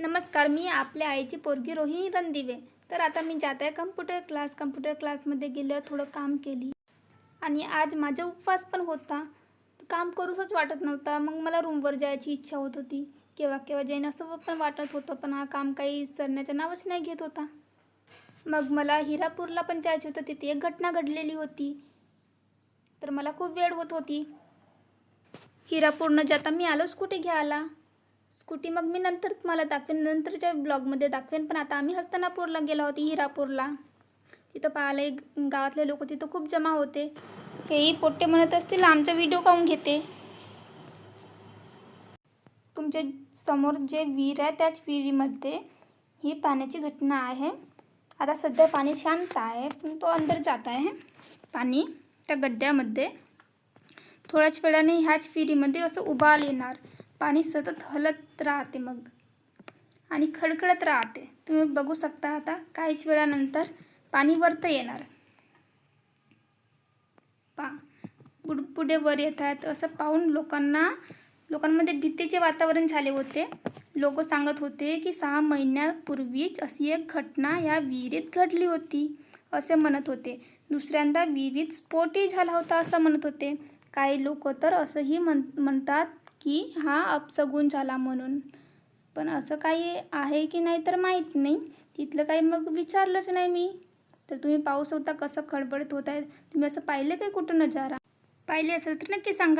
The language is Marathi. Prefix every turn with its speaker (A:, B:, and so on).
A: नमस्कार मी आपल्या आईची पोरगी रोहिणी रणदिवे. तर आता मी जात आहे कम्प्युटर क्लास कम्प्युटर क्लासमध्ये गेल्यावर थोडं काम केली. आणि आज माझा उपवास पण होता. काम करूसच वाटत नव्हता. मग मला रूमवर जायची इच्छा होत होती. केव्हा केव्हा जाईन असं पण वाटत होतं पण हा काम काही सरण्याचं नावच नाही घेत होता. मग मला हिरापूरला पण जायचं होतं. तिथे एक घटना घडलेली होती. तर मला खूप वेळ होत होती. हिरापूरनं जाता मी आलोच कुठे घ्यायला? स्कूटी मग मी नंतर तुम्हाला दाखवेन. नंतरच्या ब्लॉगमध्ये दाखवेन. पण आता आम्ही हस्तनापूरला गेलो होती हिरापूरला. तिथं पाहायला एक गावातले लोक तिथं खूप जमा होते. तेही पोट्टे म्हणत असतील आमचा व्हिडिओ काऊन घेते? तुमच्यासमोर जे विहीर आहे त्याच विहिरीमध्ये ही पाण्याची घटना आहे. आता सध्या पाणी शांत आहे पण तो अंदर जात आहे. पाणी त्या गड्ड्यामध्ये. थोड्याच वेळाने ह्याच विहिरीमध्ये असं उबाल येणार. पाणी सतत हलत राहते मग. आणि खडखडत राहते. तुम्ही बघू शकता आता काहीच वेळानंतर पाणी वरत येणार. पा पुढ पुढे वर येत आहेत. असं पाहून लोकांना लोकांमध्ये भीतीचे वातावरण झाले होते. लोक सांगत होते की सहा महिन्यापूर्वीच अशी एक घटना या विहिरीत घडली होती असे म्हणत होते. दुसऱ्यांदा विहिरीत स्फोटही झाला होता असं म्हणत होते. काही लोक तर असंही म्हण म्हणतात की हा अपसगुण झाला म्हणून. पण असं काही आहे की नाही तर माहीत नाही. तिथलं काही मग विचारलंच नाही मी. तर तुम्ही पाहू शकता कसं खडबडत होत आहे तुम्ही असं पाहिलं काही कुठं नजारा पाहिले असेल तर नक्की सांगा.